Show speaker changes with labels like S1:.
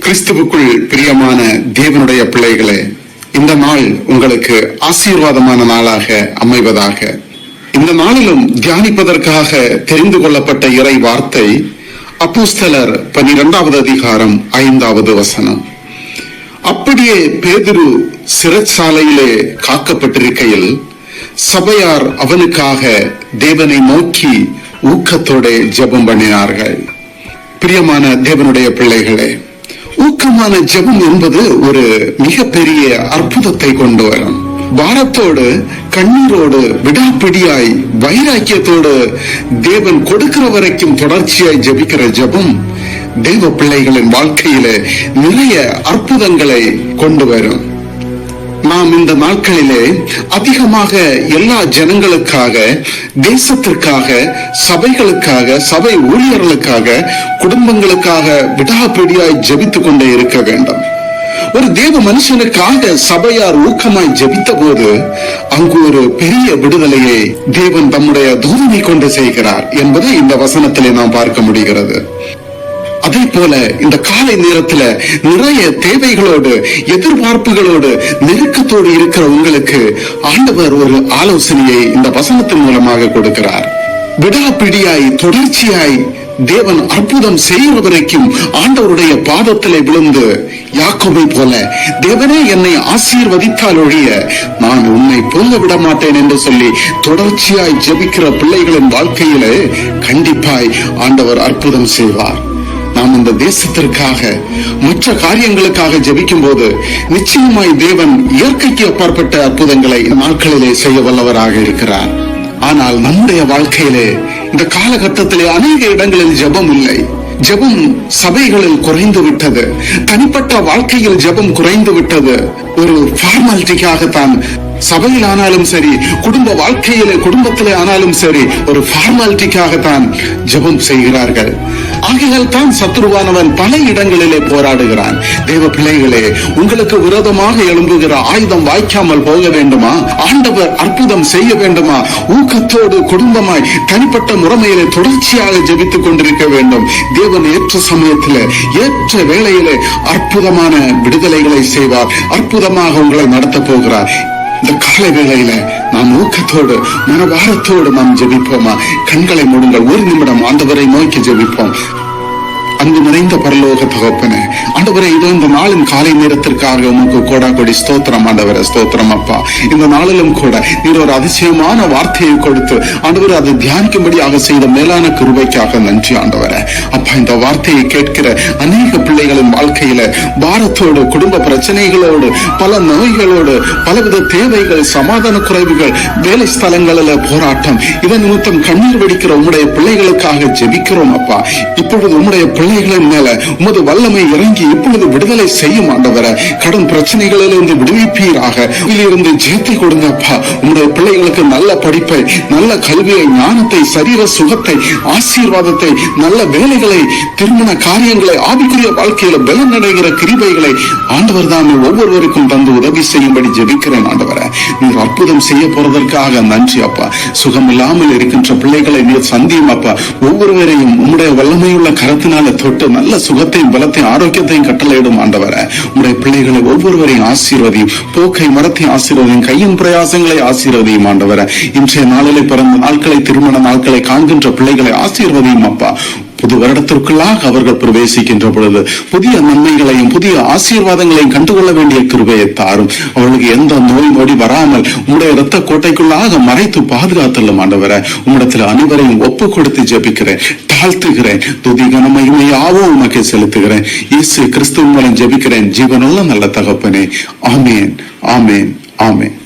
S1: கிறிஸ்துவுக்குள் பிரியமான தேவனுடைய பிள்ளைகளே இந்த நாள் உங்களுக்கு ஆசீர்வாதமான நாளாக அமைவதாக. இந்த நாளிலும் தியானிப்பதற்காக தெரிந்து கொள்ளப்பட்ட இறை வார்த்தை அப்போஸ்தலர் பனிரெண்டாவது அதிகாரம் ஐந்தாவது வசனம். அப்படியே பேதுரு சிறைச்சாலையிலே காக்கப்பட்டிருக்கையில் சபையார் அவனுக்காக தேவனை நோக்கி ஊக்கத்தோட ஜெபம் பண்ணினார்கள். பிரியமான தேவனுடைய பிள்ளைகளே ஊக்கமான ஜெபம் என்பது ஒரு மிகப்பெரிய அற்புதத்தை கொண்டு வரும். பாரத்தோடு கண்ணீரோடு விடாப்பிடியாய் வைராக்கியத்தோடு தேவன் கொடுக்கிற வரைக்கும் தொடர்ச்சியாய் ஜெபிக்கிற ஜெபம் தேவ பிள்ளைகளின் வாழ்க்கையில நிறைய அற்புதங்களை கொண்டு வரும். நாம் இந்த நாட்களிலே அதிகமாக எல்லா ஜனங்களுக்காக தேசத்திற்காக சபைகளுக்காக சபை ஊழியர்களுக்காக குடும்பங்களுக்காக விடாபிடியாய் ஜபித்து கொண்டே இருக்க வேண்டும். ஒரு தேவ மனுஷனுக்காக சபையார் ஊக்கமாய் ஜெபித்த போது அங்கு ஒரு பெரிய விடுதலையை தேவன் தம்முடைய தூதனை கொண்டு செய்கிறார் என்பதை இந்த வசனத்திலே நாம் பார்க்க முடிகிறது. போல இந்த காலை நேரத்துல நிறைய தேவைகளோடு எதிர்பார்ப்புகளோடு நெருக்கத்தோடு இருக்கிற உங்களுக்கு ஆண்டவர் ஒரு ஆலோசனையை இந்த வசனத்தின் மூலமாக கொடுக்கிறார். விடாப்பிடியாய் தொடர்ச்சியாய் தேவன் அற்புதம் செய்கிற வரைக்கும் ஆண்டவருடைய பாதத்திலே விழுந்து யாக்கோபை போல தேவனே என்னை ஆசீர்வதித்தால் ஒழிய நான் உன்னை போல விட மாட்டேன் என்று சொல்லி தொடர்ச்சியாய் ஜெபிக்கிற பிள்ளைகளின் வாழ்க்கையிலே கண்டிப்பாய் ஆண்டவர் அற்புதம் செய்வார். நாம் இந்த தேசத்திற்காக மற்ற காரியங்களுக்காக ஜபிக்கும் போது நிச்சயமாய் தேவன் இயற்கைக்கு அப்பாற்பட்ட அற்புதங்களை நாட்களிலே செய்ய வல்லவராக இருக்கிறார். ஆனால் நம்முடைய வாழ்க்கையிலே இந்த காலகட்டத்திலே அநேக இடங்களில் ஜபம் இல்லை. ஜபம் சபைகளில் குறைந்து விட்டது. தனிப்பட்ட வாழ்க்கையில் ஜபம் குறைந்து விட்டது. ஒரு ஃபார்மாலிட்டிக்காகத்தான் சபையில் ஆனாலும் சரி குடும்ப வாழ்க்கையிலே குடும்பத்திலே ஆனாலும் சரி ஒரு ஃபார்மாலிட்டிக்காகத்தான் ஜபம் செய்கிறார்கள். ஆகையால் தான் சத்ருவானவன் பல இடங்களிலே போராடுகிறான். தேவ பிள்ளைகளே உங்களுக்கு விரோதமாக எழும்புகிற ஆயுதம் வாய்க்காமல் போக வேண்டுமா? ஆண்டவர் அற்புதம் செய்ய வேண்டுமா? ஊக்கத்தோடு குடும்பமாய் தனிப்பட்ட முறைமையிலே தொடர்ச்சியாக ஜெபித்துக் கொண்டிருக்க வேண்டும். தேவன் ஏற்ற சமயத்தில் ஏற்ற வேளையிலே அற்புதமான விடுதலைகளை செய்வார். அற்புதமாக உங்களை நடத்த போகிறார். இந்த காலை வேளையில நாம் ஊக்கத்தோடு மனவாரத்தோடு நாம் ஜெபிப்போமா? கண்களை மூடுங்கள். ஒரு நிமிடம் ஆண்டவரை நோக்கி ஜெபிப்போம். அன்பு பரலோக தகப்பனே ஆண்டவரே இதோ இந்த நாளின் காலை நேரத்திற்காக உமக்கு கோடா கொடி ஸ்தோத்திரம் ஆண்டவரே ஸ்தோத்திரம் அப்பா. இந்த நாளிலும் கூட நீர் ஒரு அதிசயமான வார்த்தையை கொடுத்து ஆண்டவரே அதை தியானிக்கும்படியாக செய்த மேலான கிருபைக்காக நன்றி ஆண்டவரே. அப்பா இந்த வார்த்தையை கேட்கிற அநேக பிள்ளைகளின் வாழ்க்கையில பாரத்தோடு குடும்ப பிரச்சனைகளோடு பல நோய்களோடு பலவித தேவைகள் சமாதான குறைவுகள் வேலை ஸ்தலங்களில போராட்டம் இதன் நிமித்தம் கண்ணீர் வெடிக்கிற உம்முடைய பிள்ளைகளுக்காக ஜெபிக்கிறோம் அப்பா. இப்பொழுது உம்முடைய பிள்ளைகளின் மேல் மேல உமது வல்லமை இறங்கி இப்பொழுது விடுதலை செய்யும் ஆண்டவர கடன் பிரச்சனைகளிலிருந்து விடுவிப்பீராக. இதிலிருந்து ஜெயத்தை கொடுங்க அப்பா உங்களுடைய பிள்ளைகளுக்கு நல்ல படிப்பை நல்ல கல்வியை ஞானத்தை சரீர சுகத்தை ஆசீர்வாதத்தை நல்ல வேலைகளை திருமண காரியங்களை ஆவிக்குரிய வாழ்க்கையில பலன் அடைகிற கிருபைகளை ஆண்டவர் தான் ஒவ்வொருவருக்கும் தந்து உதவி செய்யும்படி ஜெபிக்கிறேன் ஆண்டவர. நீர் அற்புதம் செய்ய போறதற்காக நன்றி அப்பா. சுகம் இல்லாமல் இருக்கின்ற பிள்ளைகளை நீர் சந்தியும் அப்பா. ஒவ்வொருவரையும் உம்முடைய வல்லமையுள்ள கரத்தினால தொட்டு நல்ல சுகத்தையும் பலத்தையும் ஆரோக்கியத்தையும் கட்டளையிடும் ஆண்டவர. உடைய பிள்ளைகளை ஒவ்வொருவரையும் ஆசீர்வதியும். போக்கை மரத்தையும் ஆசீர்வதியும். கையின் பிரயாசங்களை ஆசீர்வதியும் ஆண்டவர. இன்றைய நாளிலே பிறந்த நாட்களை திருமண நாட்களை காண்கின்ற பிள்ளைகளை ஆசீர்வதியும் அப்பா. புது வருடத்திற்குள்ளாக அவர்கள் பிரவேசிக்கின்ற பொழுது புதிய நன்மைகளையும் புதிய ஆசீர்வாதங்களையும் கண்டுகொள்ள வேண்டிய கிருபையை தாரும். அவர்களுக்கு எந்த நோய் நொடி வராமல் உங்களுடைய இரத்த கோட்டைக்குள்ளாக மறைத்து பாதுகாத்தல்லும் ஆண்டவர உம்மிடத்தில் அனைவரையும் ஒப்பு கொடுத்து ஜெபிக்கிறேன் தாழ்த்துகிறேன் துதி கனமகிமையாவோ உமக்கு செலுத்துகிறேன். இயேசு கிறிஸ்துவ மூலம் ஜெபிக்கிறேன் ஜீவனுள்ள நல்ல தகப்பனே. ஆமேன் ஆமேன் ஆமேன்.